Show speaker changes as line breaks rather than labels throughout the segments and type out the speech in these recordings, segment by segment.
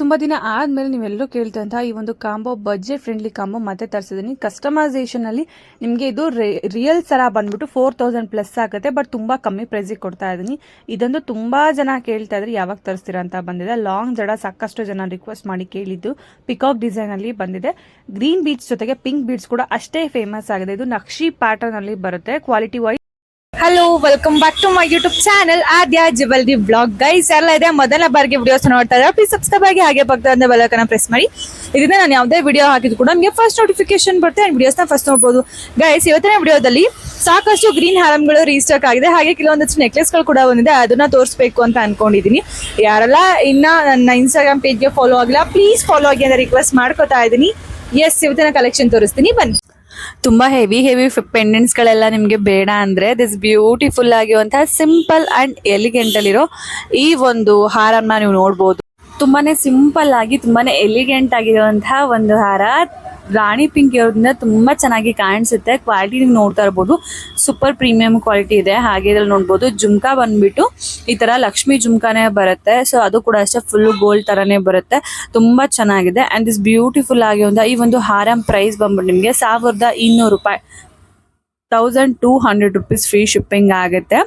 ತುಂಬ ದಿನ ಆದಮೇಲೆ ನೀವೆಲ್ಲರೂ ಕೇಳ್ತಂತಹ ಈ ಒಂದು ಕಾಂಬೋ ಬಜೆಟ್ ಫ್ರೆಂಡ್ಲಿ ಕಾಂಬೋ ಮತ್ತೆ ತರಿಸಿದ್ದೀನಿ. ಕಸ್ಟಮೈಸೇಷನಲ್ಲಿ ನಿಮಗೆ ಇದು ರಿಯಲ್ ಸರ ಬಂದ್ಬಿಟ್ಟು ಫೋರ್ ತೌಸಂಡ್ ಪ್ಲಸ್ ಆಗುತ್ತೆ ಬಟ್ ತುಂಬ ಕಮ್ಮಿ ಪ್ರೈಸಿಗೆ ಕೊಡ್ತಾ ಇದ್ದೀನಿ. ಇದೊಂದು ತುಂಬ ಜನ ಕೇಳ್ತಾ ಇದ್ರೆ ಯಾವಾಗ ತರಿಸ್ತೀರಾ ಅಂತ ಬಂದಿದೆ. ಲಾಂಗ್ ಜಡ ಸಾಕಷ್ಟು ಜನ ರಿಕ್ವೆಸ್ಟ್ ಮಾಡಿ ಕೇಳಿದ್ದು ಪಿಕಾಕ್ ಡಿಸೈನಲ್ಲಿ ಬಂದಿದೆ. ಗ್ರೀನ್ ಬೀಡ್ಸ್ ಜೊತೆಗೆ ಪಿಂಕ್ ಬೀಡ್ಸ್ ಕೂಡ ಅಷ್ಟೇ ಫೇಮಸ್ ಆಗಿದೆ. ಇದು ನಕ್ಷಿ ಪ್ಯಾಟರ್ನಲ್ಲಿ ಬರುತ್ತೆ. Quality wise
welcome back to my YouTube channel Aadya ಜಿವಲ್ದಿ blog guys ಎಲ್ಲ ಇದೆ. ಮೊದಲ ಬಾರಿಗೆ ವಿಡಿಯೋಸ್ ನೋಡ್ತಾ ಇದ್ದಾರೆ ಪ್ಲೀಸ್ ಸಬ್ಸ್ಕ್ರೈಬ್ ಆಗಿ ಹಾಗೆ ಪಕ್ಕದ ಬೆಲಕನ್ನ ಪ್ರೆಸ್ ಮಾಡಿ. ಇದರಿಂದ ನಾನು ಯಾವುದೇ ವಿಡಿಯೋ ಹಾಕಿದ್ರು ಕೂಡ ನಿಮಗೆ ಫಸ್ಟ್ ನೋಟಿಫಿಕೇಶನ್ ಬರುತ್ತೆ. ಆ್ಯಂಡ್ ವಿಡಿಯೋಸ್ನ ಫಸ್ಟ್ ನೋಡ್ಬೋದು. ಗೈಸ್ ಇವತ್ತಿನ ವಿಡಿಯೋದಲ್ಲಿ ಸಾಕಷ್ಟು ಗ್ರೀನ್ ಹ್ಯಾರಮ್ಗಳು ರೀಸ್ಟಾಕ್ ಆಗಿದೆ. ಹಾಗೆ ಕೆಲವೊಂದಷ್ಟು ನೆಕ್ಲೆಸ್ಗಳು ಕೂಡ ಬಂದಿದೆ. ಅದನ್ನ ತೋರಿಸ್ಬೇಕು ಅಂತ ಅನ್ಕೊಂಡಿದ್ದೀನಿ ಯಾರೆಲ್ಲ ಇನ್ನ ನನ್ನ ಇನ್ಸ್ಟಾಗ್ರಾಮ್ ಪೇಜ್ಗೆ ಫಾಲೋ ಆಗಿಲ್ಲ ಪ್ಲೀಸ್ ಫಾಲೋ ಆಗಿ ಅಂತ ರಿಕ್ವೆಸ್ಟ್ ಮಾಡ್ಕೋತಾ ಇದ್ದೀನಿ ಎಸ್ ಇವತ್ತಿನ ಕಲೆಕ್ಷನ್ ತೋರಿಸ್ತೀನಿ. ಬನ್ನಿ. ತುಂಬಾ ಹೆವಿ ಹೆವಿ ಪೆಂಡೆಂಟ್ಸ್ಗಳೆಲ್ಲ ನಿಮಗೆ ಬೇಡ ಅಂದ್ರೆ ದಿಸ್ ಬ್ಯೂಟಿಫುಲ್ ಆಗಿರುವಂತಹ ಸಿಂಪಲ್ ಅಂಡ್ ಎಲಿಗೆಂಟ್ ಅಲ್ಲಿರೋ ಈ ಒಂದು ಹಾರನ್ನ ನೀವು ನೋಡ್ಬೋದು. ತುಂಬಾನೇ ಸಿಂಪಲ್ ಆಗಿ, ತುಂಬಾನೇ ಎಲಿಗೆಂಟ್ ಆಗಿರುವಂತಹ ಒಂದು ಹಾರ. ರಾಣಿ ಪಿಂಕ್ ಇರೋದ್ರಿಂದ ತುಂಬಾ ಚೆನ್ನಾಗಿ ಕಾಣಿಸುತ್ತೆ. ಕ್ವಾಲಿಟಿ ನೀವು ನೋಡ್ತಾ ಇರ್ಬೋದು. ಸೂಪರ್ ಪ್ರೀಮಿಯಂ ಕ್ವಾಲಿಟಿ ಇದೆ. ಹಾಗೆ ಇದ್ರಲ್ಲಿ ನೋಡ್ಬೋದು, ಜುಮ್ಕಾ ಬಂದ್ಬಿಟ್ಟು ಈ ತರ ಲಕ್ಷ್ಮಿ ಜುಮ್ಕಾನೇ ಬರುತ್ತೆ. ಸೊ ಅದು ಕೂಡ ಅಷ್ಟೇ ಫುಲ್ ಗೋಲ್ಡ್ ತರನೇ ಬರುತ್ತೆ. ತುಂಬಾ ಚೆನ್ನಾಗಿದೆ. ಅಂಡ್ ದಿಸ್ ಬ್ಯೂಟಿಫುಲ್ ಒಂದು, ಈ ಒಂದು ಹಾರಂ ಪ್ರೈಸ್ ಬಂದ್ಬಿಟ್ಟು ನಿಮಗೆ ಸಾವಿರದ ಇನ್ನೂರು ರೂಪಾಯಿ. Thousand two hundred rupees free shipping ಆಗುತ್ತೆ.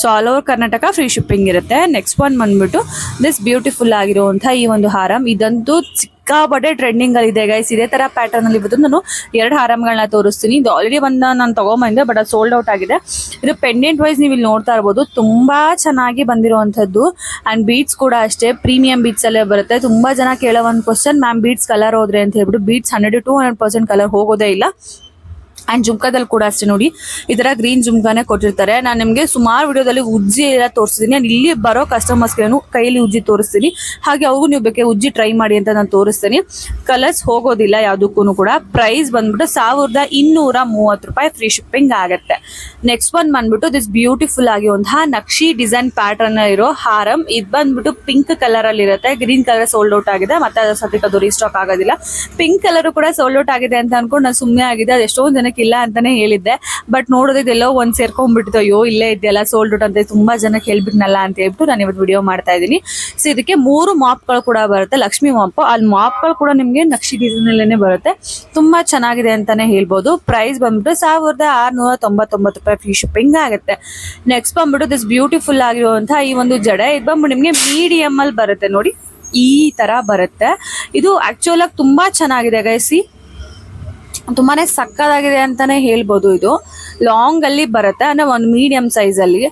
So all over Karnataka free shipping ಇರುತ್ತೆ. ನೆಕ್ಸ್ಟ್ ಒನ್ ಬಂದ್ಬಿಟ್ಟು ದಿಸ್ ಬ್ಯೂಟಿಫುಲ್ ಆಗಿರುವಂತಹ ಈ ಒಂದು ಹಾರಂ. ಇದಂತೂ ಸಿಕ್ಕಾಪಟ್ಟೆ ಟ್ರೆಂಡಿಂಗ್ ಅಲ್ಲಿ ಇದೆ ಗೈಸ್ ಇದೇ ತರ ಪ್ಯಾಟರ್ನ್ ಅಲ್ಲಿ ಬಂದು ನಾನು ಎರಡು ಹಾರಂಗಳನ್ನ ತೋರಿಸ್ತೀನಿ. ಇದು ಆಲ್ರೆಡಿ ಒಂದ ನಾನು ತಗೊಂಬಂದೆ ಬಟ್ ಅದು ಸೋಲ್ಡ್ ಔಟ್ ಆಗಿದೆ. ಇದು ಪೆಂಡೆಂಟ್ ವೈಸ್ ನೀವು ಇಲ್ಲಿ ನೋಡ್ತಾ ಇರ್ಬೋದು. ತುಂಬಾ ಚೆನ್ನಾಗಿ ಬಂದಿರುವಂಥದ್ದು. ಅಂಡ್ ಬೀಟ್ಸ್ ಕೂಡ ಅಷ್ಟೇ. ಪ್ರೀಮಿಯಂ ಬೀಟ್ಸ್ ಅಲ್ಲೇ ಬರುತ್ತೆ. ತುಂಬಾ ಜನ ಕೇಳೋ ಒಂದು ಕ್ವಶನ್ ಮ್ಯಾಮ್ ಬೀಟ್ಸ್ ಕಲರ್ ಹೋದ್ರೆ? ಅಂತ ಹೇಳ್ಬಿಟ್ಟು beats hundred to hundred percent colour ಹೋಗೋದೇ ಇಲ್ಲ. ಅಂಡ್ ಜುಮ್ಕಾದಲ್ಲಿ ಕೂಡ ಅಷ್ಟೇ ನೋಡಿ. ಈ ತರ ಗ್ರೀನ್ ಜುಮ್ಕಾನೆ ಕೊಟ್ಟಿರ್ತಾರೆ. ನಾನು ನಿಮಗೆ ಸುಮಾರು ವಿಡಿಯೋದಲ್ಲಿ ಉಜ್ಜಿ ಎಲ್ಲ ತೋರಿಸಿದ್ದೀನಿ ನಾನು ಇಲ್ಲಿ ಬರೋ ಕಸ್ಟಮರ್ಸ್ಗೆ ಕೈಯಲ್ಲಿ ಉಜ್ಜಿ ತೋರಿಸ್ತೀನಿ. ಹಾಗೆ ಅವ್ರಿಗೂ ನೀವು ಬೇಕೆ ಉಜ್ಜಿ ಟ್ರೈ ಮಾಡಿ ಅಂತ ನಾನು ತೋರಿಸ್ತೀನಿ. ಕಲರ್ಸ್ ಹೋಗೋದಿಲ್ಲ ಯಾವುದಕ್ಕೂ ಕೂಡ. ಪ್ರೈಸ್ ಬಂದ್ಬಿಟ್ಟು ಸಾವಿರದ ಇನ್ನೂರ ಮೂವತ್ತು ರೂಪಾಯಿ ಫ್ರೀ ಶಿಪ್ಪಿಂಗ್ ಆಗುತ್ತೆ. ನೆಕ್ಸ್ಟ್ ಒನ್ ಬಂದ್ಬಿಟ್ಟು ದಿಸ್ ಬ್ಯೂಟಿಫುಲ್ ಆಗಿರುವಂತಹ ನಕ್ಷಿ ಡಿಸೈನ್ ಪ್ಯಾಟರ್ನ್ ಇರೋ ಹಾರಂ. ಇದು ಬಂದ್ಬಿಟ್ಟು ಪಿಂಕ್ ಕಲರ್ ಅಲ್ಲಿ ಇರುತ್ತೆ. ಗ್ರೀನ್ ಕಲರ್ ಸೋಲ್ಡ್ ಔಟ್ ಆಗಿದೆ. ಮತ್ತೆ ಅದ್ರ ಸದ್ಯಕ್ಕೆ ಅದು ರೀಸ್ಟಾಕ್ ಆಗೋದಿಲ್ಲ. ಪಿಂಕ್ ಕಲರ್ ಕೂಡ ಸೋಲ್ಡ್ ಔಟ್ ಆಗಿದೆ ಅಂತ ಅನ್ಕೊಂಡು ನಾನು ಸುಮ್ಮನೆ ಆಗಿದೆ ಅದು ಎಷ್ಟೊಂದು ಜನಕ್ಕೆ ಇಲ್ಲ ಅಂತಾನೆ ಹೇಳಿದ್ದೆ. ಬಟ್ ನೋಡೋದು ಎಲ್ಲೋ ಒಂದ್ ಸೇರ್ಕೊಂಡ್ಬಿಟ್ಟಿದ್ದು ಅಯ್ಯೋ, ಇಲ್ಲೇ ಇದೆಯಲ್ಲ ಸೋಲ್ಡ್ ಔಟ್ ಅಂತ. ತುಂಬಾ ಜನ ಹೇಳ್ಬಿಟ್ನಲ್ಲ ಅಂತ ಹೇಳ್ಬಿಟ್ಟು ನಾನು ಇವತ್ತು ವಿಡಿಯೋ ಮಾಡ್ತಾ ಇದ್ದೀನಿ. ಸೊ ಇದಕ್ಕೆ ಮೂರು ಮಾಪ್ಗಳು ಕೂಡ ಬರುತ್ತೆ. ಲಕ್ಷ್ಮಿ ಮಾಪ್. ಅಲ್ಲಿ ಮಾಪ್ಗಳು ಕೂಡ ನಿಮಗೆ ನಕ್ಷಿ ಡಿಸೈನ್ ಅಲ್ಲೇನೆ ಬರುತ್ತೆ. ತುಂಬಾ ಚೆನ್ನಾಗಿದೆ ಅಂತಾನೆ ಹೇಳ್ಬೋದು. ಪ್ರೈಸ್ ಬಂದ್ಬಿಟ್ಟು ಸಾವಿರದ ಆರ್ನೂರ ತೊಂಬತ್ತೊಂಬತ್ತು ರೂಪಾಯಿ ಫ್ರೀ ಶಿಪ್ಪಿಂಗ್ ಆಗುತ್ತೆ. ನೆಕ್ಸ್ಟ್ ಬಂದ್ಬಿಟ್ಟು ದಿಸ್ ಬ್ಯೂಟಿಫುಲ್ ಆಗಿರುವಂತಹ ಈ ಒಂದು ಜಡೆ, ಇದು ಬಂದ್ಬಿಟ್ಟು ನಿಮಗೆ ಮೀಡಿಯಂ ಅಲ್ಲಿ ಬರುತ್ತೆ ನೋಡಿ. ಈ ತರ ಬರುತ್ತೆ. ಇದು ಆಕ್ಚುಲ್ ಆಗಿ ತುಂಬಾ ಚೆನ್ನಾಗಿದೆ ಗೈಸಿ ತುಂಬಾನೇ ಸಕ್ಕದಾಗಿದೆ ಅಂತಾನೆ ಹೇಳ್ಬೋದು ಇದು. ಲಾಂಗ್ ಅಲ್ಲಿ ಬರುತ್ತೆ, ಅಂದ್ರೆ ಒಂದು ಮೀಡಿಯಂ ಸೈಜ್ ಅಲ್ಲಿ.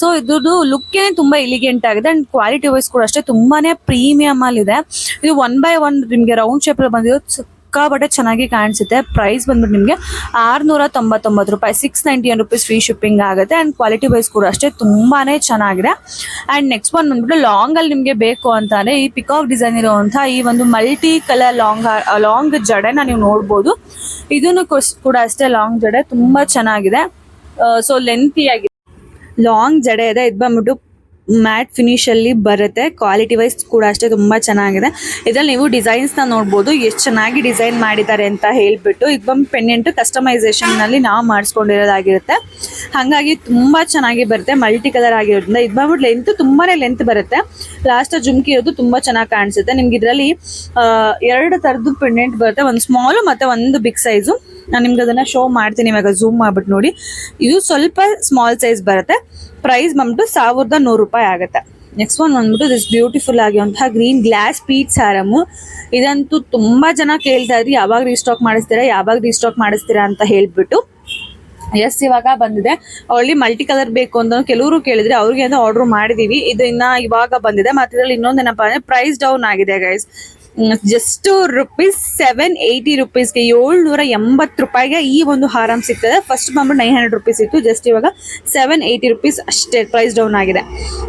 ಸೊ ಇದ್ರದ್ದು ಲುಕ್ ತುಂಬಾ ಎಲಿಗೆಂಟ್ ಆಗಿದೆ ಅಂಡ್ ಕ್ವಾಲಿಟಿ ವೈಸ್ ಕೂಡ ಅಷ್ಟೇ ತುಂಬಾನೇ ಪ್ರೀಮಿಯಂ ಅಲ್ಲಿ ಇದೆ ಇದು ಒನ್ ಬೈ ಒನ್ ನಿಮ್ಗೆ ರೌಂಡ್ ಶೇಪ್ ಅಲ್ಲಿ ಬಂದಿರೋ ಸಿಕ್ಕಾಪಟ್ಟೆ ಚೆನ್ನಾಗಿ ಕಾಣಿಸುತ್ತೆ. ಪ್ರೈಸ್ ಬಂದ್ಬಿಟ್ಟು ನಿಮಗೆ ಆರ್ನೂರ ತೊಂಬತ್ತೊಂಬತ್ತು ರೂಪಾಯಿ six ninety one rupees free shipping ಆಗುತ್ತೆ ಅಂಡ್ ಕ್ವಾಲಿಟಿ ವೈಸ್ ಕೂಡ ಅಷ್ಟೇ ತುಂಬಾನೇ ಚೆನ್ನಾಗಿದೆ. ಅಂಡ್ ನೆಕ್ಸ್ಟ್ ಒನ್ ಬಂದ್ಬಿಟ್ಟು ಲಾಂಗ್ ಅಲ್ಲಿ ನಿಮಗೆ ಬೇಕು ಅಂತಾನೆ ಈ ಪಿಕಾಕ್ ಡಿಸೈನ್ ಇರುವಂಥ ಈ ಒಂದು ಮಲ್ಟಿ ಕಲರ್ ಲಾಂಗ್ ಲಾಂಗ್ ಜಡೆನ ನೀವು ನೋಡ್ಬೋದು. ಇದನ್ನು ಕೂಡ ಅಷ್ಟೇ ಲಾಂಗ್ ಜಡೆ ತುಂಬಾ ಚೆನ್ನಾಗಿದೆ. ಸೊ ಲೆಂತಿ ಆಗಿದೆ ಲಾಂಗ್ ಜಡೆ ಇದೆ. ಇದು ಬಂದ್ಬಿಟ್ಟು ಮ್ಯಾಟ್ ಅಲ್ಲಿ ಬರುತ್ತೆ. ಕ್ವಾಲಿಟಿ ವೈಸ್ ಕೂಡ ಅಷ್ಟೇ ತುಂಬಾ ಚೆನ್ನಾಗಿದೆ. ಇದ್ರಲ್ಲಿ ನೀವು ಡಿಸೈನ್ಸ್ನ ನೋಡ್ಬೋದು. ಎಷ್ಟು ಚೆನ್ನಾಗಿ ಡಿಸೈನ್ ಮಾಡಿದ್ದಾರೆ ಅಂತ ಹೇಳ್ಬಿಟ್ಟು ಇದು ಬಂದು ಪೆಂಡೆಂಟ್ ಕಸ್ಟಮೈಸೇಷನ್ನಲ್ಲಿ ನಾವು ಮಾಡಿಸ್ಕೊಂಡಿರೋದಾಗಿರುತ್ತೆ. ಹಾಗಾಗಿ ತುಂಬಾ ಚೆನ್ನಾಗಿ ಬರುತ್ತೆ. ಮಲ್ಟಿ ಕಲರ್ ಆಗಿರೋದ್ರಿಂದ ಇದು ಬಂದ್ಬಿಟ್ಟು ಲೆಂತ್ ತುಂಬಾನೇ ಲೆಂತ್ ಬರುತ್ತೆ. ಲಾಸ್ಟ್ ಜುಮ್ಕಿ ಇರೋದು ತುಂಬಾ ಚೆನ್ನಾಗಿ ಕಾಣಿಸುತ್ತೆ. ನಿಮ್ಗೆ ಇದರಲ್ಲಿ ಎರಡು ತರದ್ದು ಪೆಂಡೆಂಟ್ ಬರುತ್ತೆ. ಒಂದು ಸ್ಮಾಲ್ ಮತ್ತೆ ಒಂದು ಬಿಗ್ ಸೈಜು ನಾನು ನಿಮ್ಗೆ ಅದನ್ನ ಶೋ ಮಾಡ್ತೀನಿ ಇವಾಗ ಝೂಮ್ ಮಾಡ್ಬಿಟ್ಟು ನೋಡಿ. ಇದು ಸ್ವಲ್ಪ ಸ್ಮಾಲ್ ಸೈಜ್ ಬರುತ್ತೆ. ಪ್ರೈಸ್ ಬಂದ್ಬಿಟ್ಟು ಸಾವಿರದ ನೂರು ರೂಪಾಯಿ ಆಗುತ್ತೆ. ನೆಕ್ಸ್ಟ್ ಒನ್ ಬಂದ್ಬಿಟ್ಟು ದಿಸ್ ಬ್ಯೂಟಿಫುಲ್ ಆಗಿರುವಂತಹ ಗ್ರೀನ್ ಗ್ಲಾಸ್ ಪೀಚ್ ಸಾರಮು ಇದಂತೂ ತುಂಬಾ ಜನ ಕೇಳ್ತಾ ಇದ್ರಿ, ಯಾವಾಗ ರೀಸ್ಟಾಕ್ ಮಾಡಿಸ್ತೀರಾ, ಯಾವಾಗ ರೀಸ್ಟಾಕ್ ಮಾಡಿಸ್ತೀರಾ ಅಂತ ಹೇಳ್ಬಿಟ್ಟು. ಎಸ್ ಇವಾಗ ಬಂದಿದೆ. ಅವಳಿ ಮಲ್ಟಿ ಕಲರ್ ಬೇಕು ಅಂತ ಕೆಲವರು ಕೇಳಿದ್ರೆ ಅವ್ರಿಗೆ ಅಂತ ಆರ್ಡರ್ ಮಾಡಿದೀವಿ. ಇದು ಇನ್ನ ಇವಾಗ ಬಂದಿದೆ. ಮತ್ತೆ ಇದ್ರಲ್ಲಿ ಇನ್ನೊಂದೇನಪ್ಪ ಅಂದ್ರೆ ಪ್ರೈಸ್ ಡೌನ್ ಆಗಿದೆ guys just rupees seven eighty ರುಪೀಸ್ಗೆ ಏಳ್ನೂರ ಎಂಬತ್ತು ರೂಪಾಯಿಗೆ ಈ ಒಂದು ಹಾರಂ ಸಿಗ್ತದೆ. ಫಸ್ಟ್ ಬಂದ್ಬಿಟ್ಟು ನೈನ್ ಹಂಡ್ರೆಡ್ ರುಪೀಸ್ ಇತ್ತು. ಜಸ್ಟ್ ಇವಾಗ ಸೆವೆನ್ ಏಯ್ಟಿ ರುಪೀಸ್ ಅಷ್ಟೇ ಪ್ರೈಸ್ ಡೌನ್ ಆಗಿದೆ.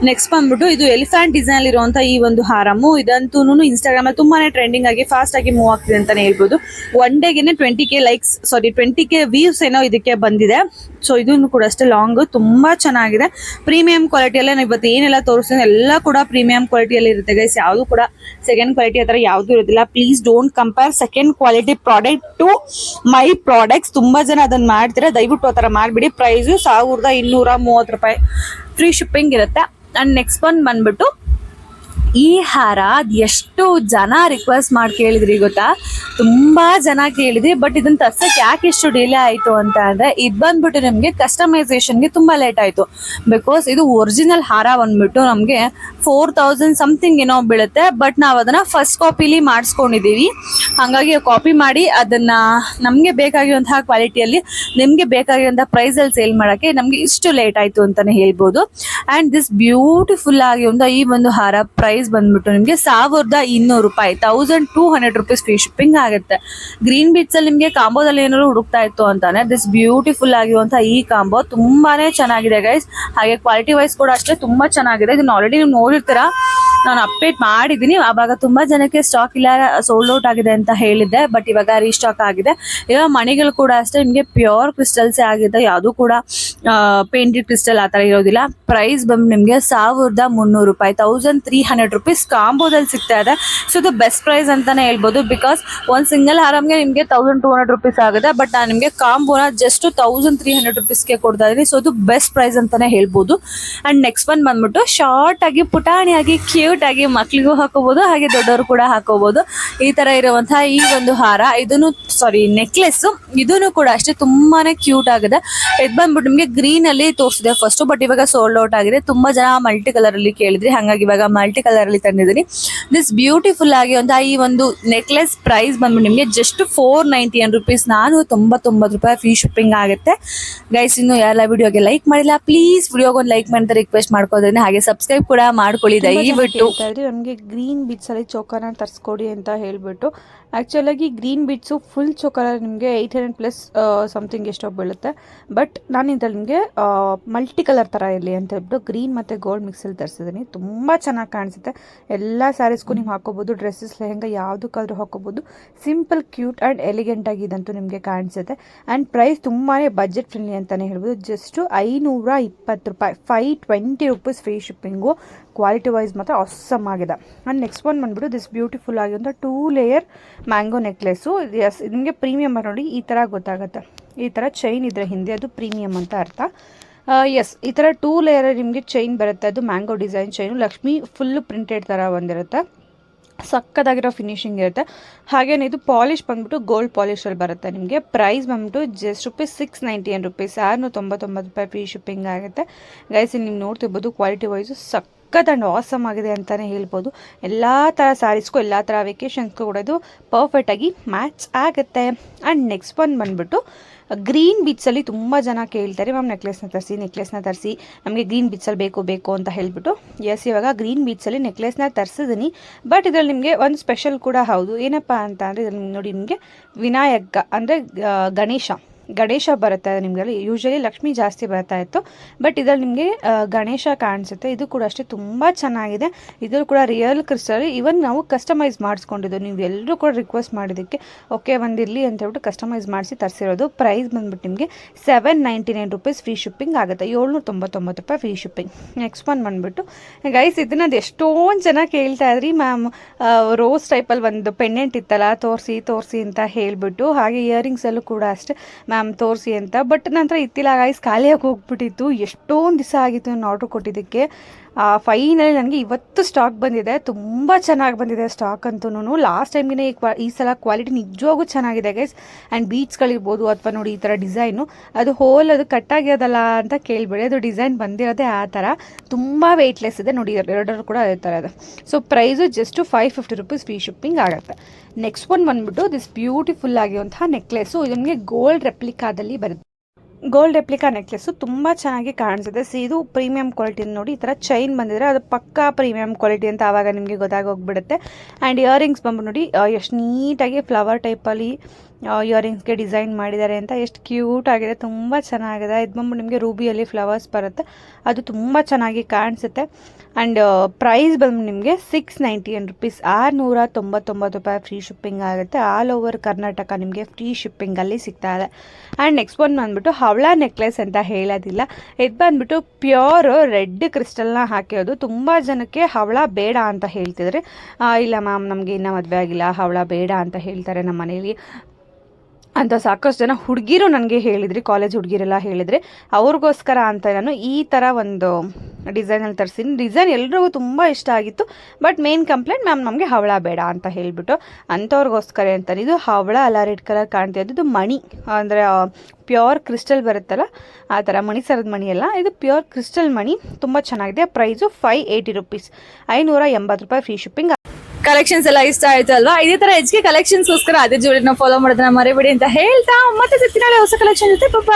ನೆಕ್ಸ್ಟ್ ಬಂದ್ಬಿಟ್ಟು ಇದು ಎಲಿಫೆಂಟ್ ಡಿಸೈನ್ ಇರುವಂತ ಈ ಒಂದು ಹಾರಮು ಇದಂತೂ ಇನ್ಸ್ಟಾಗ್ರಾಮ್ ಅಲ್ಲಿ ತುಂಬಾನೇ ಟ್ರೆಂಡಿಂಗ್ ಆಗಿ ಫಾಸ್ಟ್ ಆಗಿ ಮೂವ್ ಆಗ್ತಿದೆ ಅಂತಾನೆ ಹೇಳ್ಬೋದು. ಒನ್ ಡೇಗೆ twenty K likes sorry twenty K views ಏನೋ ಇದಕ್ಕೆ ಬಂದಿದೆ. ಸೊ ಇದನ್ನು ಕೂಡ ಅಷ್ಟೇ ಲಾಂಗ್ ತುಂಬಾ ಚೆನ್ನಾಗಿದೆ. ಪ್ರೀಮಿಯಂ ಕ್ವಾಲಿಟಿಯಲ್ಲೇ ನಾವು ಇವತ್ತು ಏನೆಲ್ಲ ತೋರಿಸ್ತೀನಿ ಎಲ್ಲ ಕೂಡ ಪ್ರೀಮಿಯಂ ಕ್ವಾಲಿಟಿಯಲ್ಲಿ ಇರುತ್ತೆ ಗೈಸ್ ಯಾವುದು ಕೂಡ ಸೆಕೆಂಡ್ ಕ್ವಾಲಿಟಿ ಹತ್ರ ಯಾವುದು ಇರೋದಿಲ್ಲ. Please don't compare second quality product to my products ತುಂಬಾ ಜನ ಅದನ್ನ ಮಾಡ್ತೀರಾ? ದಯವಿಟ್ಟು ಆ ಥರ ಮಾಡಿಬಿಡಿ. ಪ್ರೈಸು ಸಾವಿರದ ಇನ್ನೂರ ಮೂವತ್ತು ರೂಪಾಯಿ. ಫ್ರೀ ಶಿಪ್ಪಿಂಗ್ ಇರುತ್ತೆ. ಅಂಡ್ ನೆಕ್ಸ್ಟ್ ಒನ್ ಬಂದ್ಬಿಟ್ಟು ಈ ಹಾರ ಎಷ್ಟು ಜನ ರಿಕ್ವೆಸ್ಟ್ ಮಾಡಿ ಕೇಳಿದ್ರಿ ಗೊತ್ತಾ? ತುಂಬಾ ಜನ ಕೇಳಿದ್ರಿ ಬಟ್ ಇದನ್ನ ತರ್ಸಕ್ಕೆ ಯಾಕೆ ಇಷ್ಟು ಡಿಲೇ ಆಯ್ತು ಅಂತ ಅಂದ್ರೆ, ಇದು ಬಂದ್ಬಿಟ್ಟು ನಿಮ್ಗೆ ಕಸ್ಟಮೈಸೇಷನ್ಗೆ ತುಂಬಾ ಲೇಟ್ ಆಯ್ತು. ಬಿಕಾಸ್ ಇದು ಒರಿಜಿನಲ್ ಹಾರ ಬಂದ್ಬಿಟ್ಟು ನಮಗೆ ಫೋರ್ ತೌಸಂಡ್ ಸಮಥಿಂಗ್ ಏನೋ ಬೀಳುತ್ತೆ ಬಟ್ ನಾವು ಅದನ್ನ ಫಸ್ಟ್ ಕಾಪಿಲಿ ಮಾಡಿಸ್ಕೊಂಡಿದೀವಿ. ಹಾಗಾಗಿ ಕಾಪಿ ಮಾಡಿ ಅದನ್ನ ನಮಗೆ ಬೇಕಾಗಿರುವಂತಹ ಕ್ವಾಲಿಟಿಯಲ್ಲಿ ನಿಮ್ಗೆ ಬೇಕಾಗಿರುವಂತಹ ಪ್ರೈಸ್ ಅಲ್ಲಿ ಸೇಲ್ ಮಾಡಕ್ಕೆ ನಮ್ಗೆ ಇಷ್ಟು ಲೇಟ್ ಆಯ್ತು ಅಂತಾನೆ ಹೇಳ್ಬೋದು. ಅಂಡ್ ದಿಸ್ ಬ್ಯೂಟಿಫುಲ್ ಆಗಿ ಒಂದು ಈ ಒಂದು ಹಾರ ಪ್ರೈಸ್ ಬಂದ್ಬಿಟ್ಟು ನಿಮ್ಗೆ ಸಾವಿರದ ಇನ್ನೂರು ರೂಪಾಯಿ thousand two hundred rupees free shipping ಆಗುತ್ತೆ. ಗ್ರೀನ್ ಬೀಚ್ ಅಲ್ಲಿ ನಿಮ್ಗೆ ಕಾಂಬೋದಲ್ಲಿ ಏನಾದ್ರು ಹುಡುಕ್ತಾ ಇತ್ತು ಅಂತಾನೆ ದಿಸ್ ಬ್ಯೂಟಿಫುಲ್ ಆಗಿರುವಂತಹ ಈ ಕಾಂಬೋ ತುಂಬಾನೇ ಚೆನ್ನಾಗಿದೆ ಗೈಸ್ ಹಾಗೆ ಕ್ವಾಲಿಟಿ ವೈಸ್ ಕೂಡ ಅಷ್ಟೇ ತುಂಬಾ ಚೆನ್ನಾಗಿದೆ. ಇದನ್ನ ಆಲ್ರೆಡಿ ನೀವು ನೋಡಿರ್ತೀರಾ? ನಾನು ಅಪ್ಡೇಟ್ ಮಾಡಿದ್ದೀನಿ ಆವಾಗ ತುಂಬಾ ಜನಕ್ಕೆ ಸ್ಟಾಕ್ ಇಲ್ಲ ಸೋಲ್ಡ್ ಔಟ್ ಆಗಿದೆ ಅಂತ ಹೇಳಿದ್ದೆ ಬಟ್ ಇವಾಗ ರೀಸ್ಟಾಕ್ ಆಗಿದೆ. ಇವಾಗ ಮಣಿಗಳು ಕೂಡ ಅಷ್ಟೇ, ನಿಮಗೆ ಪ್ಯೂರ್ ಕ್ರಿಸ್ಟಲ್ಸೇ ಆಗಿದೆ ಯಾವುದು ಕೂಡ ಪೇಂಟೆಡ್ ಕ್ರಿಸ್ಟಲ್ ಆ ಥರ ಇರೋದಿಲ್ಲ. ಪ್ರೈಸ್ ಬಂದು ನಿಮಗೆ ಸಾವಿರದ ಮುನ್ನೂರು ರೂಪಾಯಿ ತೌಸಂಡ್ ತ್ರೀ ಹಂಡ್ರೆಡ್ ರುಪೀಸ್ ಕಾಂಬೋದಲ್ಲಿ ಸಿಗ್ತಾ ಇದೆ. ಸೊ ಇದು ಬೆಸ್ಟ್ ಪ್ರೈಸ್ ಅಂತಾನೆ ಹೇಳ್ಬೋದು ಬಿಕಾಸ್ ಒಂದು ಸಿಂಗಲ್ ಹಾರಮ್ಗೆ ನಿಮಗೆ ತೌಸಂಡ್ ಟೂ ಹಂಡ್ರೆಡ್ ರುಪೀಸ್ ಆಗುತ್ತೆ ಬಟ್ ನಾನು ನಿಮಗೆ ಕಾಂಬೋನ ಜಸ್ಟ್ ತೌಸಂಡ್ ತ್ರೀ ಹಂಡ್ರೆಡ್ ರುಪೀಸ್ಗೆ ಕೊಡ್ತಾ ಇದ್ದೀನಿ ಸೊ ಇದು ಬೆಸ್ಟ್ ಪ್ರೈಸ್ ಅಂತಾನೆ ಹೇಳ್ಬೋದು. ಅಂಡ್ ನೆಕ್ಸ್ಟ್ ಒನ್ ಬಂದ್ಬಿಟ್ಟು ಶಾರ್ಟ್ ಆಗಿ ಪುಟಾಣಿಯಾಗಿ ಕ್ಯೂಟ್ ಆಗಿ ಮಕ್ಳಿಗೂ ಹಾಕೋಬಹುದು ಹಾಗೆ ದೊಡ್ಡವರು ಕೂಡ ಹಾಕೋಬಹುದು ಈ ತರ ಇರುವಂತಹ ಈ ಒಂದು ಹಾರ ಇದನ್ನು ಸಾರಿ ನೆಕ್ಲೆಸ್ ಇದನ್ನು ಕೂಡ ಅಷ್ಟೇ ತುಂಬಾನೇ ಕ್ಯೂಟ್ ಆಗಿದೆ. ಇದು ಬಂದ್ಬಿಟ್ಟು ನಿಮಗೆ ಗ್ರೀನ್ ಅಲ್ಲಿ ತೋರಿಸಿದೆ ಫಸ್ಟ್ ಬಟ್ ಇವಾಗ ಸೋಲ್ಡ್ ಔಟ್ ಆಗಿದೆ. ತುಂಬಾ ಜನ ಮಲ್ಟಿ ಕಲರ್ ಅಲ್ಲಿ ಕೇಳಿದ್ರಿ ಹಾಗಾಗಿ ಇವಾಗ ಮಲ್ಟಿ ಕಲರ್ ಅಲ್ಲಿ ತಂದಿದ್ದೀನಿ. ದಿಸ್ ಬ್ಯೂಟಿಫುಲ್ ಆಗಿ ಒಂದು ಈ ಒಂದು ನೆಕ್ಲೆಸ್ ಪ್ರೈಸ್ ಬಂದ್ಬಿಟ್ಟು ನಿಮಗೆ just four ninety one rupees ನಾನು ತೊಂಬತ್ತೊಂಬತ್ತು ರೂಪಾಯಿ ಫ್ರೀ ಶಿಪ್ಪಿಂಗ್ ಆಗುತ್ತೆ. ಗೈಸ್ ಇನ್ನು ಯಾರೆಲ್ಲ ವಿಡಿಯೋಗೆ ಲೈಕ್ ಮಾಡಿಲ್ಲ ಪ್ಲೀಸ್ ವಿಡಿಯೋಗೆ ಒಂದು ಲೈಕ್ ಮಾಡಿದ್ರೆ ರಿಕ್ವೆಸ್ಟ್ ಮಾಡ್ಕೋದ್ರೆ ಹಾಗೆ ಸಬ್ಸ್ಕ್ರೈಬ್ ಕೂಡ ಮಾಡ್ಕೊಳ್ಳಿ ದಯವಿಟ್ಟು.
ಕೇಳ್ತಾ ಇದ್ರಿ ನಮಗೆ ಗ್ರೀನ್ ಬೀಟ್ಸ್ ಅಲ್ಲಿ ಚೋಕನ ತರಿಸ್ಕೊಡಿ ಅಂತ ಹೇಳ್ಬಿಟ್ಟು. ಆ್ಯಕ್ಚುಲಾಗಿ ಗ್ರೀನ್ ಬೀಟ್ಸು ಫುಲ್ ಚೌಕಾನ ನಿಮಗೆ ಏಯ್ಟ್ ಹಂಡ್ರೆಡ್ ಪ್ಲಸ್ ಸಮಥಿಂಗ್ ಎಷ್ಟೋ ಬೀಳುತ್ತೆ. ಬಟ್ ನಾನು ಇದ್ರಲ್ಲಿ ನಿಮಗೆ ಮಲ್ಟಿ ಕಲರ್ ಥರ ಇರಲಿ ಅಂತ ಹೇಳ್ಬಿಟ್ಟು ಗ್ರೀನ್ ಮತ್ತು ಗೋಲ್ಡ್ ಮಿಕ್ಸಲ್ಲಿ ತರಿಸಿದ್ದೀನಿ ತುಂಬ ಚೆನ್ನಾಗಿ ಕಾಣಿಸುತ್ತೆ. ಎಲ್ಲ ಸ್ಯಾರೀಸ್ಗೂ ನೀವು ಹಾಕೋಬೋದು ಡ್ರೆಸ್ಸಸ್ ಲೆಹಂಗ ಯಾವುದಕ್ಕಾದರೂ ಹಾಕೋಬೋದು. ಸಿಂಪಲ್ ಕ್ಯೂಟ್ ಆ್ಯಂಡ್ ಎಲಿಗೆಂಟ್ ಆಗಿ ಇದಂತೂ ನಿಮಗೆ ಕಾಣಿಸುತ್ತೆ. ಆ್ಯಂಡ್ ಪ್ರೈಸ್ ತುಂಬಾ ಬಜೆಟ್ ಫ್ರೆಂಡ್ಲಿ ಅಂತಲೇ ಹೇಳ್ಬೋದು. ಜಸ್ಟು ಐನೂರ ಇಪ್ಪತ್ತು ರೂಪಾಯಿ five twenty rupees free shipping quality wise ಮಾತ್ರ ಅಸ್ಸಮ್ ಆಗಿದೆ. ಆ್ಯಂಡ್ ನೆಕ್ಸ್ಟ್ ಒನ್ ಬಂದ್ಬಿಟ್ಟು ದಿಸ್ ಬ್ಯೂಟಿಫುಲ್ ಆಗಿರುವಂಥ ಟೂ ಲೇಯರ್ ಮ್ಯಾಂಗೋ ನೆಕ್ಲೆಸ್ಸು ಎಸ್ ನಿಮಗೆ ಪ್ರೀಮಿಯಮ್ ನೋಡಿ ಈ ಥರ ಗೊತ್ತಾಗುತ್ತೆ. ಈ ಥರ ಚೈನ್ ಇದ್ರೆ ಹಿಂದೆ ಅದು ಪ್ರೀಮಿಯಮ್ ಅಂತ ಅರ್ಥ. ಎಸ್ ಈ ಥರ ಟೂ ಲೇಯರ್ ನಿಮಗೆ ಚೈನ್ ಬರುತ್ತೆ. ಅದು mango design chain Lakshmi full printed ಥರ ಬಂದಿರುತ್ತೆ. ಸಕ್ಕದಾಗಿರೋ ಫಿನಿಶಿಂಗ್ ಇರುತ್ತೆ. ಹಾಗೇನೆ ಇದು ಪಾಲಿಶ್ ಬಂದ್ಬಿಟ್ಟು ಗೋಲ್ಡ್ ಪಾಲಿಶಲ್ಲಿ ಬರುತ್ತೆ ನಿಮಗೆ. ಪ್ರೈಸ್ ಬಂದ್ಬಿಟ್ಟು just rupees six ninety nine rupees ಆರುನೂರ ತೊಂಬತ್ತೊಂಬತ್ತು ರೂಪಾಯಿ ಫ್ರೀ ಶಿಪ್ಪಿಂಗ್ ಆಗುತ್ತೆ. ಗೈಸ್ ಇಲ್ಲಿ ನೀವು ನೋಡ್ತಿರ್ಬೋದು ಕ್ವಾಲಿಟಿ ವೈಸು ಸಕ್ಕತ್ ಆ್ಯಂಡ್ ಆಸಮ್ ಆಗಿದೆ ಅಂತಲೇ ಹೇಳ್ಬೋದು. ಎಲ್ಲ ಥರ ಸ್ಯಾರೀಸ್ಗೂ ಎಲ್ಲ ಥರ ವೆಕೇಷನ್ಸ್ಗೂ ಕೂಡ ಇದು ಪರ್ಫೆಕ್ಟಾಗಿ ಮ್ಯಾಚ್ ಆಗುತ್ತೆ. ಆ್ಯಂಡ್ ನೆಕ್ಸ್ಟ್ ಒನ್ ಬಂದ್ಬಿಟ್ಟು ಗ್ರೀನ್ ಬೀಚಲ್ಲಿ ತುಂಬ ಜನ ಕೇಳ್ತಾರೆ ಮ್ಯಾಮ್ ನೆಕ್ಲೆಸ್ನ ತರಿಸಿ ನೆಕ್ಲೆಸ್ನ ತರಿಸಿ, ನಮಗೆ ಗ್ರೀನ್ ಬೀಚಲ್ಲಿ ಬೇಕು ಬೇಕು ಅಂತ ಹೇಳ್ಬಿಟ್ಟು. ಎಸ್ ಇವಾಗ ಗ್ರೀನ್ ಬೀಚಲ್ಲಿ ನೆಕ್ಲೆಸ್ನ ತರಿಸಿದ್ದೀನಿ ಬಟ್ ಇದರಲ್ಲಿ ನಿಮಗೆ ಒಂದು ಸ್ಪೆಷಲ್ ಕೂಡ ಹೌದು. ಏನಪ್ಪ ಅಂತ ಅಂದರೆ ನೋಡಿ ನಿಮಗೆ ವಿನಾಯಕ, ಅಂದರೆ ಗಣೇಶ. ಗಣೇಶ ಬರುತ್ತೆ ನಿಮಗೆ ಯೂಶಲಿ ಲಕ್ಷ್ಮಿ ಜಾಸ್ತಿ ಬರ್ತಾ ಇತ್ತು. ಬಟ್ ಇದರಲ್ಲಿ ನಿಮಗೆ ಗಣೇಶ ಕಾಣಿಸುತ್ತೆ. ಇದು ಕೂಡ ಅಷ್ಟೇ ತುಂಬ ಚೆನ್ನಾಗಿದೆ. ಇದು ಕೂಡ ರಿಯಲ್ ಕ್ರಿಸ್ಟಲ್ ಇವನ್ ನಾವು ಕಸ್ಟಮೈಸ್ ಮಾಡಿಸ್ಕೊಂಡಿದ್ದು. ನೀವು ಎಲ್ಲರೂ ಕೂಡ ರಿಕ್ವೆಸ್ಟ್ ಮಾಡಿದ್ದಕ್ಕೆ ಓಕೆ ಒಂದಿರಲಿ ಅಂತ ಹೇಳ್ಬಿಟ್ಟು ಕಸ್ಟಮೈಸ್ ಮಾಡಿಸಿ ತರಿಸಿರೋದು. ಪ್ರೈಸ್ ಬಂದ್ಬಿಟ್ಟು ನಿಮಗೆ seven ninety nine rupees free shipping ಆಗುತ್ತೆ. ಏಳ್ನೂರ ತೊಂಬತ್ತೊಂಬತ್ತು ರೂಪಾಯಿ ಫ್ರೀ ಶಿಪ್ಪಿಂಗ್ ನೆಕ್ಸ್ಟ್ ಒನ್ ಬಂದ್ಬಿಟ್ಟು. ಗೈಸ್ ಇದನ್ನ ಅದು ಎಷ್ಟೊಂದು ಜನ ಕೇಳ್ತಾ ಇದ್ರಿ. ಮ್ಯಾಮ್ ರೋಸ್ ಟೈಪಲ್ಲಿ ಒಂದು ಪೆಂಡೆಂಟ್ ಇತ್ತಲ್ಲ, ತೋರಿಸಿ ತೋರಿಸಿ ಅಂತ ಹೇಳಿಬಿಟ್ಟು. ಹಾಗೆ ಇಯರಿಂಗ್ಸಲ್ಲೂ ಕೂಡ ಅಷ್ಟೇ. ತೋರಿಸಿ ಅಂತ. ಬಟ್ ನಂತರ ಇತ್ತಿಲ್ಲ ಗೈಸ್ ಖಾಲಿಯಾಗಿ ಹೋಗ್ಬಿಟ್ಟಿತ್ತು. ಎಷ್ಟೊಂದು ದಿವಸ ಆಗಿತ್ತು ನಾನು ಆರ್ಡ್ರ್ ಕೊಟ್ಟಿದ್ದಕ್ಕೆ. ಫೈನಲಿ ನನಗೆ ಇವತ್ತು ಸ್ಟಾಕ್ ಬಂದಿದೆ. ತುಂಬ ಚೆನ್ನಾಗಿ ಬಂದಿದೆ ಸ್ಟಾಕ್ ಅಂತೂ ಲಾಸ್ಟ್ ಕ್ವಾ, ಈ ಸಲ ಕ್ವಾಲಿಟಿ ನಿಜವಾಗೂ ಚೆನ್ನಾಗಿದೆ ಗೈಸ್ ಆ್ಯಂಡ್ ಬೀಚ್ಗಳಿರ್ಬೋದು ಅಥವಾ ನೋಡಿ ಈ ಥರ ಡಿಸೈನು ಅದು ಹೋಲ್ ಅದು ಕಟ್ಟಾಗಿರೋದಲ್ಲ ಅಂತ ಕೇಳಬೇಡಿ. ಅದು ಡಿಸೈನ್ ಬಂದಿರೋದೇ ಆ ಥರ ತುಂಬ ವೆಯ್ಟ್ಲೆಸ್ ಇದೆ. ನೋಡಿ ಎರಡರೂ ಕೂಡ ಅದೇ ಥರ ಇದೆ. So price just five fifty rupees free shipping ಆಗುತ್ತೆ. ನೆಕ್ಸ್ಟ್ ಒನ್ ಬಂದುಬಿಟ್ಟು ದಿಸ್ ಬ್ಯೂಟಿಫುಲ್ ಆಗಿರುವಂತಹ ನೆಕ್ಲೆಸ್ಸು ಇದು ನಿಮಗೆ ಗೋಲ್ಡ್ ರೆಪ್ಲಿಕಾದಲ್ಲಿ ಬರುತ್ತೆ. ಗೋಲ್ಡ್ ರೆಪ್ಲಿಕಾ ನೆಕ್ಲೆಸ್ಸು ತುಂಬ ಚೆನ್ನಾಗಿ ಕಾಣಿಸುತ್ತೆ ಸಿ ಇದು ಪ್ರೀಮಿಯಂ ಕ್ವಾಲಿಟಿ ನೋಡಿ ಈ ಥರ ಚೈನ್ ಬಂದಿದ್ರೆ ಅದು ಪಕ್ಕಾ ಪ್ರೀಮಿಯಂ ಕ್ವಾಲಿಟಿ ಅಂತ ಆವಾಗ ನಿಮಗೆ ಗೊತ್ತಾಗೋಗ್ಬಿಡುತ್ತೆ ಆ್ಯಂಡ್ ಇಯರಿಂಗ್ಸ್ ಬಂದು ನೋಡಿ ಎಷ್ಟು ನೀಟಾಗಿ ಫ್ಲವರ್ ಟೈಪಲ್ಲಿ ಇಯರಿಂಗ್ಸ್ಗೆ ಡಿಸೈನ್ ಮಾಡಿದ್ದಾರೆ ಅಂತ ಎಷ್ಟು ಕ್ಯೂಟ್ ಆಗಿದೆ, ತುಂಬ ಚೆನ್ನಾಗಿದೆ. ಇದು ಬಂದು ನಿಮಗೆ ರೂಬಿಯಲ್ಲಿ ಫ್ಲವರ್ಸ್ ಬರುತ್ತೆ. ಅದು ತುಂಬ ಚೆನ್ನಾಗಿ ಕಾಣಿಸುತ್ತೆ. ಆ್ಯಂಡ್ ಪ್ರೈಸ್ ಬಂದು ನಿಮಗೆ ಸಿಕ್ಸ್ ನೈಂಟಿ ಏನ್ ರುಪೀಸ್ ಆರುನೂರ ತೊಂಬತ್ತೊಂಬತ್ತು ರೂಪಾಯಿ ಫ್ರೀ ಶಿಪ್ಪಿಂಗ್ ಆಗುತ್ತೆ. ಆಲ್ ಓವರ್ ಕರ್ನಾಟಕ ನಿಮಗೆ ಫ್ರೀ ಶಿಪ್ಪಿಂಗಲ್ಲಿ ಸಿಗ್ತಾ ಇದೆ. ಆ್ಯಂಡ್ ನೆಕ್ಸ್ಟ್ ಒನ್ ಬಂದುಬಿಟ್ಟು ಹವಳ ನೆಕ್ಲೆಸ್ ಅಂತ ಹೇಳೋದಿಲ್ಲ. ಇದು ಬಂದುಬಿಟ್ಟು ಪ್ಯೂರ್ ರೆಡ್ ಕ್ರಿಸ್ಟಲ್ನ ಹಾಕಿರೋದು ತುಂಬ ಜನಕ್ಕೆ ಹವಳ ಬೇಡ ಅಂತ ಹೇಳ್ತಿದ್ರೆ ಇಲ್ಲ ಮ್ಯಾಮ್ ನಮಗೆ ಇನ್ನೂ ಮದುವೆ ಆಗಿಲ್ಲ. ಹವಳ ಬೇಡ ಅಂತ ಹೇಳ್ತಾರೆ ನಮ್ಮ ಮನೇಲಿ ಅಂತ ಸಾಕಷ್ಟು ಜನ ಹುಡುಗಿರು ನನಗೆ ಹೇಳಿದ್ರಿ ಕಾಲೇಜ್ ಹುಡುಗಿರೆಲ್ಲ ಹೇಳಿದ್ರೆ. ಅವ್ರಿಗೋಸ್ಕರ ಅಂತ ನಾನು ಈ ಥರ ಒಂದು ಡಿಸೈನಲ್ಲಿ ತರಿಸಿದ್ದೀನಿ ಡಿಸೈನ್ ಎಲ್ರಿಗೂ ತುಂಬ ಇಷ್ಟ ಆಗಿತ್ತು. ಬಟ್ ಮೇನ್ ಕಂಪ್ಲೇಂಟ್ ಮ್ಯಾಮ್ ನಮಗೆ ಹವಳ ಬೇಡ ಅಂತ ಹೇಳಿಬಿಟ್ಟು ಅಂಥವ್ರಿಗೋಸ್ಕರ ಅಂತಾನೆ. ಇದು ಹವಳ ಅಲ್ಲ ರೆಡ್ ಕಲರ್ ಕಾಣ್ತಿದ್ದು ಇದು ಮಣಿ. ಅಂದರೆ ಪ್ಯೂರ್ ಕ್ರಿಸ್ಟಲ್ ಬರುತ್ತಲ್ಲ, ಆ ಥರ ಮಣಿ ಸರದ ಮಣಿ ಅಲ್ಲ ಇದು ಪ್ಯೂರ್ ಕ್ರಿಸ್ಟಲ್ ಮಣಿ. ತುಂಬ ಚೆನ್ನಾಗಿದೆ. ಪ್ರೈಸು ಫೈವ್ ಏಯ್ಟಿ ರುಪೀಸ್ ಐನೂರ ಎಂಬತ್ತು ರೂಪಾಯಿ ಫ್ರೀ ಶಿಪ್ಪಿಂಗ್
ಕಲೆಕ್ಷನ್ಸ್ ಎಲ್ಲ ಇಷ್ಟ ಆಯ್ತು ಅಲ್ವಾ? ಇದೇ ತರ ಹೆಚ್ಚಿಗೆ ಕಲೆಕ್ಷನ್ಸ್ ಅದೇ ಜೋಡಿನ ಫಾಲೋ ಮಾಡೋದನ್ನ ಮರಿಬೇಡಿ ಅಂತ ಹೇಳ್ತಾ, ಮತ್ತೆ ಸಿಗ್ತೀನಿ ಹೊಸ ಕಲೆಕ್ಷನ್ ಜೊತೆ ಪಾಪ